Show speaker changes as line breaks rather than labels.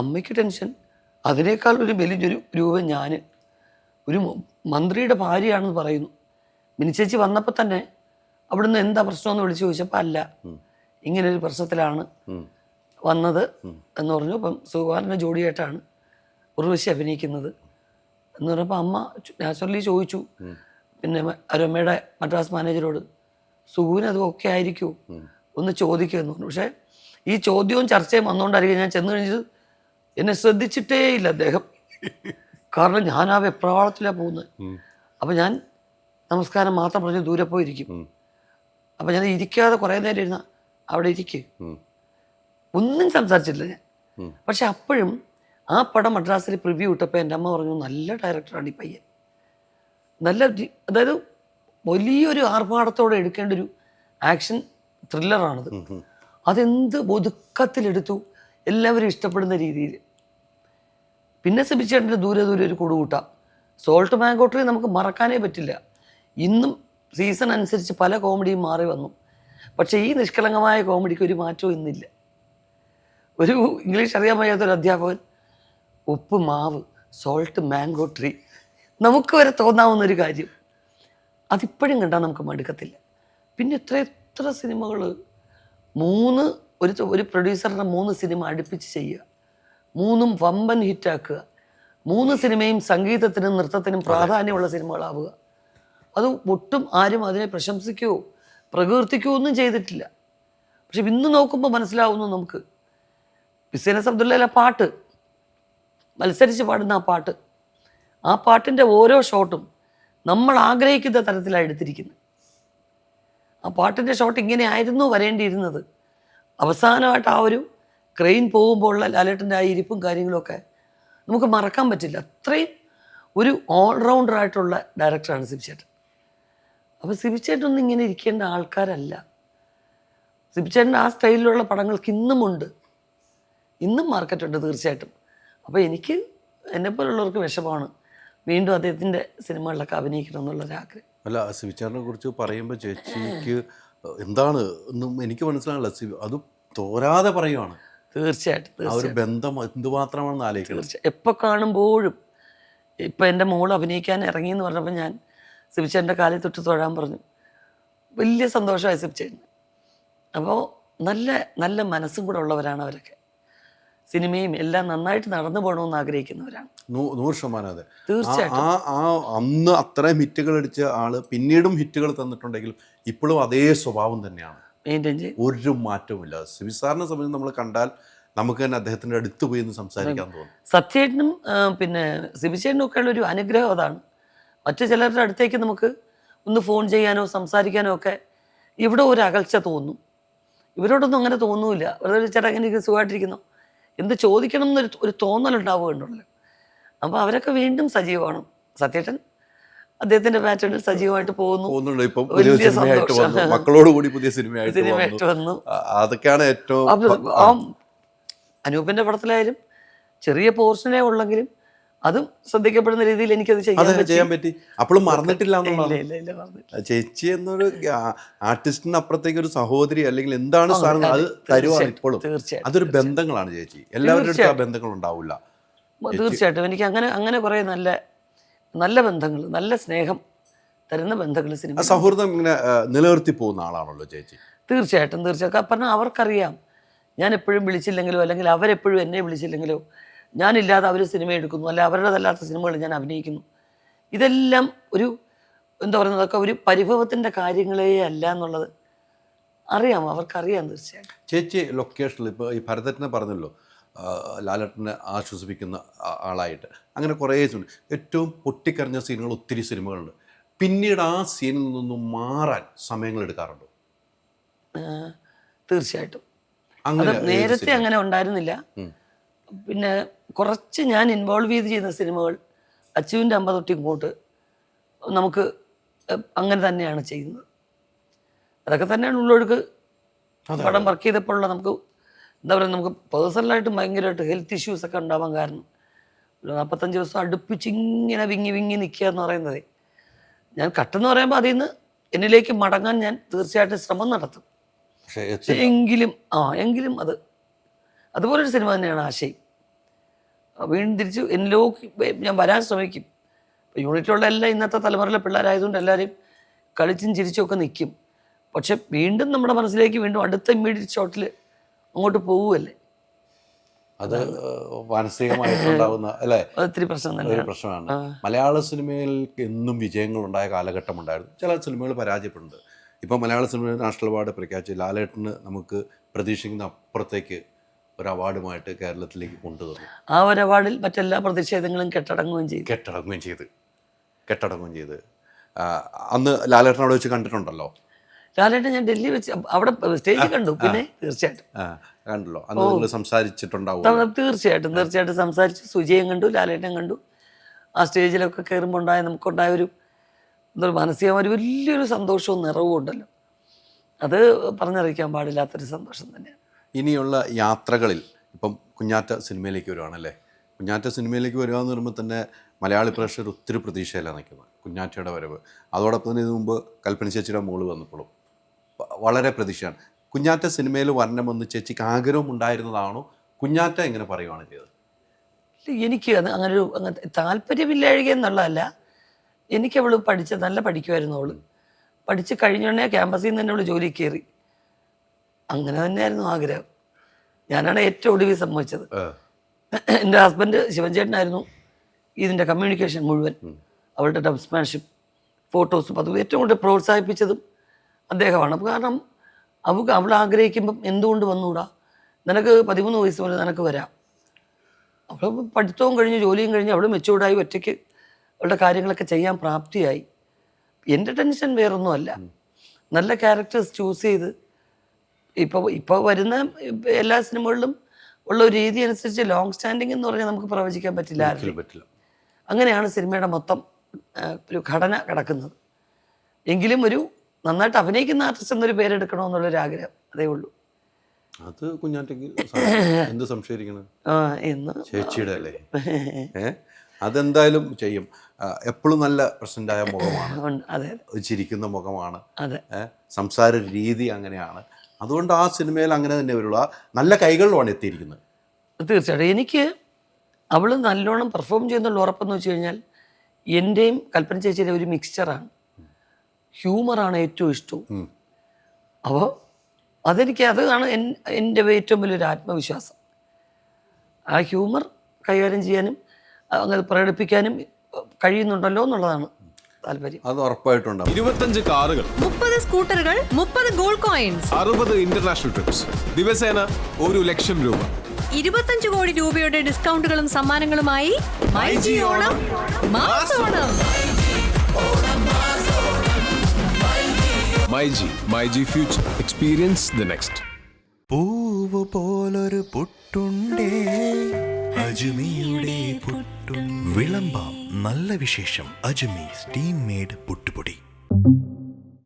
അമ്മയ്ക്ക് ടെൻഷൻ. അതിനേക്കാൾ ഒരു വലിയൊരു രൂപം ഞാൻ ഒരു മന്ത്രിയുടെ ഭാര്യയാണെന്ന് പറയുന്നു. മിനിച്ചേച്ചി വന്നപ്പോൾ തന്നെ അവിടുന്ന് എന്താ പ്രശ്നമെന്ന് വിളിച്ചു ചോദിച്ചപ്പോൾ അല്ല. ഇങ്ങനൊരു പ്രശ്നത്തിലാണ്. വന്നത് എന്ന് പറഞ്ഞു. അപ്പം സുകുമാരന്റെ ജോഡിയായിട്ടാണ് ഉർവശി അഭിനയിക്കുന്നത് എന്ന് പറഞ്ഞപ്പോൾ അമ്മ നാച്ചുറലി ചോദിച്ചു. പിന്നെ അരമ്മയുടെ മദ്രാസ് മാനേജരോട് സുഖുവിന് അത് ഓക്കെ ആയിരിക്കുമോ ഒന്ന് ചോദിക്കുമെന്ന് പറഞ്ഞു. പക്ഷേ ഈ ചോദ്യവും ചർച്ചയും വന്നുകൊണ്ടായിരിക്കും ഞാൻ ചെന്ന് കഴിഞ്ഞത് എന്നെ ശ്രദ്ധിച്ചിട്ടേ ഇല്ല അദ്ദേഹം. കാരണം ഞാൻ ആ വെപ്രവാളത്തിലാണ് പോകുന്നത് അപ്പം ഞാൻ നമസ്കാരം മാത്രം പറഞ്ഞ് ദൂരെ പോയിരിക്കും. അപ്പം ഞാൻ ഇരിക്കാതെ കുറേ നേരം ഇരുന്ന അവിടെ ഇരിക്കും. ഒന്നും സംസാരിച്ചില്ല ഞാൻ. പക്ഷെ അപ്പോഴും ആ പടം മദ്രാസിൽ പ്രിവ്യൂ ഇട്ടപ്പോൾ എന്റെ അമ്മ പറഞ്ഞു നല്ല ഡയറക്ടറാണ് ഈ പയ്യൻ. നല്ല അതായത് വലിയൊരു ആർഭാടത്തോടെ എടുക്കേണ്ട ഒരു ആക്ഷൻ ത്രില്ലറാണത് അതെന്ത് ഒതുക്കത്തിലെടുത്തു? എല്ലാവരും ഇഷ്ടപ്പെടുന്ന രീതിയിൽ. പിന്നെ സിബിച്ചേട്ടന്റെ ദൂരെ ദൂരെ ഒരു കൊടുകൂട്ടാം. സോൾട്ട് മാങ്കോട്ടറി നമുക്ക് മറക്കാനേ പറ്റില്ല. ഇന്നും സീസൺ അനുസരിച്ച് പല കോമഡിയും മാറി വന്നു. പക്ഷേ ഈ നിഷ്കളങ്കമായ കോമഡിക്ക് ഒരു മാറ്റവും ഇന്നില്ല. ഒരു ഇംഗ്ലീഷ് അറിയാൻ വയ്യാത്തൊരു അധ്യാപകൻ ഉപ്പ് മാവ് സോൾട്ട് മാംഗോ ട്രീ നമുക്ക് വരെ തോന്നാവുന്ന ഒരു കാര്യം. അതിപ്പോഴും കണ്ടാൽ നമുക്ക് മടുക്കത്തില്ല. പിന്നെ എത്ര എത്ര സിനിമകൾ മൂന്ന് ഒരു ഒരു പ്രൊഡ്യൂസറുടെ മൂന്ന് സിനിമ അടുപ്പിച്ച് ചെയ്യുക. മൂന്നും വമ്പൻ ഹിറ്റാക്കുക. മൂന്ന് സിനിമയും സംഗീതത്തിനും നൃത്തത്തിനും പ്രാധാന്യമുള്ള സിനിമകളാവുക. അത് ഒട്ടും ആരും അതിനെ പ്രശംസിക്കുകയോ പ്രകീർത്തിക്കുകയോ ഒന്നും ചെയ്തിട്ടില്ല. പക്ഷെ ഇന്ന് നോക്കുമ്പോൾ മനസ്സിലാവുന്നു നമുക്ക്. ബിസിനസ് അബ്ദുള്ള പാട്ട് മത്സരിച്ച് പാടുന്ന ആ പാട്ട് ആ പാട്ടിന്റെ ഓരോ ഷോട്ടും നമ്മൾ ആഗ്രഹിക്കുന്ന തരത്തിലാണ് എടുത്തിരിക്കുന്നത്. ആ പാട്ടിന്റെ ഷോട്ട് ഇങ്ങനെ ആയിരുന്നു വരേണ്ടിയിരുന്നത്. അവസാനമായിട്ട് ആ ഒരു ക്രെയിൻ പോകുമ്പോൾ ഉള്ള ലാലേട്ടന്റെ ആ ഇരിപ്പും കാര്യങ്ങളൊക്കെ നമുക്ക് മറക്കാൻ പറ്റില്ല. അത്രയും ഒരു ഓൾറൗണ്ടർ ആയിട്ടുള്ള ഡയറക്ടറാണ് സിബിച്ചേട്ടൻ. അപ്പോൾ സിബിച്ചേട്ടനൊന്നും ഇങ്ങനെ ഇരിക്കേണ്ട ആൾക്കാരല്ല. സിബിച്ചേട്ടന്റെ ആ സ്റ്റൈലിലുള്ള പടങ്ങൾക്ക് ഇന്നുമുണ്ട് ഇന്നും മാർക്കറ്റുണ്ട് തീർച്ചയായിട്ടും. അപ്പോൾ എനിക്ക് എന്നെപ്പോലുള്ളവർക്ക് വിഷമമാണ് വീണ്ടും അദ്ദേഹത്തിന്റെ സിനിമകളിലൊക്കെ അഭിനയിക്കണം എന്നുള്ളൊരാഗ്രഹം
അല്ല സിബിച്ചേട്ടനെ കുറിച്ച് പറയുമ്പോൾ ചേച്ചിക്ക് എന്താണ് എന്നും എനിക്ക് മനസ്സിലാകില്ല സിവി അത് തോരാതെ പറയുവാണ്.
തീർച്ചയായിട്ടും
ആ ഒരു ബന്ധം എന്തുമാത്രമാണെന്ന് ആലോചിക്കണം.
തീർച്ചയായും എപ്പോൾ കാണുമ്പോഴും ഇപ്പം എന്റെ മോൾ അഭിനയിക്കാൻ ഇറങ്ങി എന്ന് പറഞ്ഞപ്പോൾ ഞാൻ സിബിച്ചേന്റെ കാലിൽ തൊട്ട് തൊഴാൻ പറഞ്ഞു. വലിയ സന്തോഷമായി സിബിച്ചേൻ അപ്പോൾ നല്ല നല്ല മനസ്സും കൂടെ ഉള്ളവരാണ് അവരൊക്കെ. സിനിമയും എല്ലാം നന്നായിട്ട് നടന്നു പോകണമെന്ന് ആഗ്രഹിക്കുന്നവരാണ്.
നൂ- നൂറ് ശതമാനം അതെ. ആ-
തീർച്ചയായിട്ടും
ആ അന്ന് അത്രയും ഹിറ്റുകൾ അടിച്ച ആൾ പിന്നീടും ഹിറ്റുകൾ തന്നിട്ടുണ്ടെങ്കിലും ഇപ്പോഴും അതേ സ്വഭാവം തന്നെയാണ്. ഒരു മാറ്റവുമില്ല. സിബി സാറിനെ സംബന്ധിച്ച് നമ്മൾ കണ്ടാൽ നമുക്ക് തന്നെ അദ്ദേഹത്തിന്റെ അടുത്ത് പോയി ഒന്ന് സംസാരിക്കാൻ തോന്നും.
സത്യേട്ടനും പിന്നെ സിബിച്ചേട്ടനും ഒക്കെ ഉള്ള ഒരു അനുഗ്രഹം അതാണ്. മറ്റു ചിലരുടെ അടുത്തേക്ക് നമുക്ക് ഒന്ന് ഫോൺ ചെയ്യാനോ സംസാരിക്കാനോ ഒക്കെ ഇവിടെ ഒരു അകൽച്ച തോന്നും. ഇവരോടൊന്നും അങ്ങനെ തോന്നൂല വെറുതെ ചേട്ടാ ഇരിക്കുന്നു? സുഖമായിട്ടിരിക്കുന്നു. എന്ത് ചോദിക്കണം എന്നൊരു ഒരു തോന്നലുണ്ടാവുകയുണ്ടല്ലോ അപ്പോൾ അവരൊക്കെ വീണ്ടും സജീവമാണ്. സത്യേട്ടൻ അദ്ദേഹത്തിന്റെ പാറ്റേണിൽ സജീവമായിട്ട് പോകുന്നു.
പോകുന്നുണ്ട്. ഇപ്പം പുതിയ സിനിമയായിട്ട് വന്നു. മക്കളോട് കൂടി പുതിയ സിനിമയായിട്ട്
സിനിമയായിട്ട്
വന്നു. അതൊക്കെയാണ് ഏറ്റവും
അനൂപിന്റെ പടത്തിലായാലും ചെറിയ പോർഷനെ ഉള്ളെങ്കിലും അതും ശ്രദ്ധിക്കപ്പെടുന്ന രീതിയിൽ എനിക്കത് ചെയ്യാൻ പറ്റി.
അപ്പോഴും മറന്നിട്ടില്ല ചേച്ചി എന്നൊരു ആർട്ടിസ്റ്റിന് അപ്പുറത്തേക്ക് ഒരു സഹോദരി അല്ലെങ്കിൽ എന്താണ്
സാധനങ്ങൾ
സാധനം അത് തരുവാണ് ഇപ്പോഴും. അതൊരു ബന്ധങ്ങളാണ് ചേച്ചി. എല്ലാവരുടെ അടുത്തും ആ ബന്ധങ്ങൾ ഉണ്ടാവില്ല
തീർച്ചയായിട്ടും. എനിക്ക് അങ്ങനെ അങ്ങനെ കുറേ നല്ല നല്ല ബന്ധങ്ങൾ നല്ല സ്നേഹം തരുന്ന ബന്ധങ്ങൾ സിനിമ
സൗഹൃദം ഇങ്ങനെ നിലനിർത്തി പോകുന്ന ആളാണല്ലോ ചേച്ചി.
തീർച്ചയായിട്ടും തീർച്ചയായിട്ടും. പറഞ്ഞാൽ അവർക്കറിയാം ഞാൻ എപ്പോഴും വിളിച്ചില്ലെങ്കിലോ അല്ലെങ്കിൽ അവരെപ്പോഴും എന്നെ വിളിച്ചില്ലെങ്കിലോ ഞാനില്ലാതെ അവർ സിനിമ എടുക്കുന്നു അല്ല അവരുടേതല്ലാത്ത സിനിമകൾ ഞാൻ അഭിനയിക്കുന്നു. ഇതെല്ലാം ഒരു എന്താ പറയുന്നത് അതൊക്കെ ഒരു പരിഭവത്തിന്റെ കാര്യങ്ങളേ അല്ല എന്നുള്ളത് അറിയാം അവർക്കറിയാം തീർച്ചയായിട്ടും.
ചേച്ചി ലൊക്കേഷനിൽ ഇപ്പോൾ ഈ ഭരതജ്ഞ പറഞ്ഞല്ലോ ലാലേട്ടനെ ആശ്വസിപ്പിക്കുന്ന ആളായിട്ട്. അങ്ങനെ കുറേ സിനിമ ഏറ്റവും പൊട്ടിക്കരഞ്ഞ സീനുകൾ ഒത്തിരി സിനിമകളുണ്ട്. പിന്നീട് ആ സീനിൽ നിന്നും മാറാൻ സമയങ്ങൾ എടുക്കാറുണ്ടോ?
തീർച്ചയായിട്ടും.
അങ്ങനെ
നേരത്തെ അങ്ങനെ ഉണ്ടായിരുന്നില്ല. പിന്നെ കുറച്ച് ഞാൻ ഇൻവോൾവ് ചെയ്ത് ചെയ്യുന്ന സിനിമകൾ അച്ചുവിന്റെ അമ്പ തൊട്ട് ഇങ്ങോട്ട് നമുക്ക് അങ്ങനെ തന്നെയാണ് ചെയ്യുന്നത്. അതൊക്കെ തന്നെയാണ് ഉള്ളൊഴുക്ക് പടം വർക്ക് ചെയ്തപ്പോഴുള്ള നമുക്ക് എന്താ പറയുക നമുക്ക് പേഴ്സണലായിട്ട് ഭയങ്കരമായിട്ട് ഹെൽത്ത് ഇഷ്യൂസ് ഒക്കെ ഉണ്ടാവാൻ കാരണം. ഒരു നാൽപ്പത്തഞ്ച് ദിവസം അടുപ്പിച്ച് ഇങ്ങനെ വിങ്ങി വിങ്ങി നിൽക്കുക എന്ന് പറയുന്നത്. ഞാൻ കട്ടെന്ന് പറയുമ്പോൾ അതിൽ നിന്ന് എന്നിലേക്ക് മടങ്ങാൻ ഞാൻ തീർച്ചയായിട്ടും ശ്രമം നടത്തും. എങ്കിലും ആ എങ്കിലും അത് അതുപോലൊരു സിനിമ തന്നെയാണ് ആശയം. വീണ്ടും തിരിച്ച് എന്നിലേക്ക് ഞാൻ വരാൻ ശ്രമിക്കും. ഇപ്പോൾ യൂണിറ്റിലുള്ള എല്ലാ ഇന്നത്തെ തലമുറയിലെ പിള്ളേരായതുകൊണ്ട് എല്ലാവരും കളിച്ചും ചിരിച്ചും ഒക്കെ നിൽക്കും. പക്ഷെ വീണ്ടും നമ്മുടെ മനസ്സിലേക്ക് വീണ്ടും അടുത്ത ഇമ്മീഡിയറ്റ് ഷോട്ടിൽ അങ്ങോട്ട് പോവുമല്ലേ
അത് മാനസികമായിട്ടുണ്ടാവുന്ന അല്ലേ?
ഒത്തിരി പ്രശ്നം
ഒരു പ്രശ്നമാണ്. മലയാള സിനിമയിൽ എന്നും വിജയങ്ങൾ ഉണ്ടായ കാലഘട്ടം ഉണ്ടായിരുന്നു ചില സിനിമകൾ പരാജയപ്പെടുന്നുണ്ട്. ഇപ്പോൾ മലയാള സിനിമയിൽ നാഷണൽ അവാർഡ് പ്രഖ്യാപിച്ച് ലാലേട്ടന് നമുക്ക് പ്രതീക്ഷിക്കുന്ന അപ്പുറത്തേക്ക് ഒരു അവാർഡുമായിട്ട് കേരളത്തിലേക്ക് കൊണ്ടുവന്നു.
ആ ഒരു അവാർഡിൽ മറ്റെല്ലാ പ്രതിഷേധങ്ങളും കെട്ടടങ്ങുകയും ചെയ്തു.
കെട്ടടങ്ങുകയും ചെയ്ത്. കെട്ടടങ്ങുകയും ചെയ്ത്. അന്ന് ലാലേട്ടനോട് അവിടെ വെച്ച് കണ്ടിട്ടുണ്ടല്ലോ?
ലാലേട്ടൻ ഞാൻ ഡൽഹി വെച്ച് അവിടെ സ്റ്റേജിൽ കണ്ടു പിന്നെ തീർച്ചയായിട്ടും.
കണ്ടല്ലോ. അന്ന് നിങ്ങൾ സംസാരിച്ചിട്ടുണ്ടാവും
തീർച്ചയായിട്ടും തീർച്ചയായിട്ടും സംസാരിച്ച്. സുജയം കണ്ടു ലാലേട്ടൻ കണ്ടു. ആ സ്റ്റേജിലൊക്കെ കയറുമ്പോൾ ഉണ്ടായ നമുക്കുണ്ടായ ഒരു എന്താ പറയുക മാനസികമായ ഒരു വലിയൊരു സന്തോഷവും നിറവും ഉണ്ടല്ലോ. അത് പറഞ്ഞറിയിക്കാൻ പാടില്ലാത്തൊരു സന്തോഷം തന്നെയാണ്.
ഇനിയുള്ള യാത്രകളിൽ ഇപ്പം കുഞ്ഞാറ്റ സിനിമയിലേക്ക് വരുവാണല്ലേ? കുഞ്ഞാറ്റ സിനിമയിലേക്ക് വരിക എന്ന് പറയുമ്പോൾ തന്നെ മലയാളി പ്രേക്ഷകർ ഒത്തിരി പ്രതീക്ഷയിലാണ് നിൽക്കുന്നത്. കുഞ്ഞാറ്റയുടെ വരവ്. അതോടൊപ്പം തന്നെ ഇതിനു മുമ്പ് കൽപ്പന ചേച്ചിയുടെ മോൾ വന്നപ്പോഴും. വളരെ പ്രതീക്ഷയാണ്. കുഞ്ഞാറ്റ സിനിമയിൽ വരണമെന്ന് ചേച്ചിക്ക് ആഗ്രഹം ഉണ്ടായിരുന്നതാണോ? കുഞ്ഞാറ്റ എങ്ങനെ പറയുവാണ് ചെയ്തത്?
എനിക്ക് അത് അങ്ങനെ ഒരു താല്പര്യമില്ലാഴിക എന്നുള്ളതല്ല. എനിക്കവൾ അവൾ പഠിച്ച നല്ല പഠിക്കുമായിരുന്നു അവൾ. പഠിച്ച് കഴിഞ്ഞുടനെ ക്യാമ്പസിൽ നിന്ന് തന്നെ അവൾ ജോലി കയറി. അങ്ങനെ തന്നെയായിരുന്നു ആഗ്രഹം. ഞാനാണ് ഏറ്റവും ഒടുവിൽ സംഭവിച്ചത് എന്റെ ഹസ്ബൻഡ് ശിവൻചേട്ടനായിരുന്നു. ഇതിന്റെ കമ്മ്യൂണിക്കേഷൻ മുഴുവൻ. അവളുടെ ഡബ്സ്മാൻഷിപ്പ് ഫോട്ടോസും അതും ഏറ്റവും കൂടുതൽ പ്രോത്സാഹിപ്പിച്ചതും അദ്ദേഹമാണ്. കാരണം അവൾക്ക് അവൾ ആഗ്രഹിക്കുമ്പം എന്തുകൊണ്ട് വന്നുകൂടാ നിനക്ക് പതിമൂന്ന് വയസ്സ് മുതൽ നിനക്ക് വരാം. അവൾ പഠിത്തവും കഴിഞ്ഞ് ജോലിയും കഴിഞ്ഞ് അവൾ മെച്ചൂർഡായി ഒറ്റയ്ക്ക് അവളുടെ കാര്യങ്ങളൊക്കെ ചെയ്യാൻ പ്രാപ്തിയായി. എന്റെ ടെൻഷൻ വേറൊന്നുമല്ല നല്ല ക്യാരക്ടേഴ്സ് ചൂസ് ചെയ്ത് ഇപ്പോൾ ഇപ്പോൾ വരുന്ന എല്ലാ സിനിമകളിലും ഉള്ള ഒരു രീതി അനുസരിച്ച് ലോങ് സ്റ്റാൻഡിങ് എന്ന് പറഞ്ഞാൽ നമുക്ക് പ്രവചിക്കാൻ പറ്റില്ല.
പറ്റില്ല.
അങ്ങനെയാണ് സിനിമയുടെ മൊത്തം ഒരു ഘടന കിടക്കുന്നത്. എങ്കിലും ഒരു നന്നായിട്ട് അഭിനയിക്കുന്ന ആർട്ടിസ്റ്റ് എന്നൊരു പേരെടുക്കണമെന്നുള്ളൊരു ആഗ്രഹം അതേ ഉള്ളൂ.
അത് കുഞ്ഞാറ്റയ്ക്ക് എന്ത് സംശയിക്കണം?
ആ, എന്ന്.
ചേച്ചിയുടെ അല്ലേ? അതെന്തായാലും ചെയ്യും. എപ്പോഴും നല്ല പ്രസന്റായ മുഖമാണ്. ചിരിക്കുന്ന മുഖമാണ്.
അതെ.
സംസാര രീതി അങ്ങനെയാണ്. അതുകൊണ്ട് ആ സിനിമയിൽ അങ്ങനെ തന്നെ വരുള്ളൂ. നല്ല കൈകളിലുമാണ് എത്തിയിരിക്കുന്നത്.
തീർച്ചയായിട്ടും. എനിക്ക് അവൾ നല്ലോണം പെർഫോം ചെയ്യുന്നുള്ള ഉറപ്പെന്ന് വെച്ച് കഴിഞ്ഞാൽ എന്റെയും കൽപ്പന ചേച്ചിയുടെ ഒരു മിക്സ്ചറാണ് ഹ്യൂമറാണ് ഏറ്റവും ഇഷ്ടവും. അപ്പോൾ അതെനിക്ക് അതാണ് എൻ- എന്റെ ഏറ്റവും വലിയൊരു ആത്മവിശ്വാസം. ആ ഹ്യൂമർ കൈകാര്യം ചെയ്യാനും അങ്ങനെ പ്രകടിപ്പിക്കാനും കഴിയുന്നുണ്ടല്ലോ എന്നുള്ളതാണ് താല്പര്യം.
അത് ഉറപ്പായിട്ടുണ്ടാവും.
ഇരുപത്തഞ്ച് കാറുകൾ.
മുപ്പത് സ്കൂട്ടറുകൾ മുപ്പത് ഗോൾഡ് കോയിൻസ്.
അറുപത് ഇന്റർനാഷണൽ ട്രിപ്സ്. ദിവസേന ഒരു ലക്ഷം രൂപ.
ഇരുപത്തഞ്ച് കോടി രൂപയുടെ ഡിസ്കൗണ്ടുകളും സമ്മാനങ്ങളുമായി myG Onam mass Onam.
My G my G future. Experience the next
പൂവ് പോലൊരു പുട്ടുണ്ടേ. അജുമിയുടെ പുട്ടും. വിളമ്പാം നല്ല വിശേഷം. അജുമി സ്റ്റീം മേഡ് പുട്ടുപൊടി.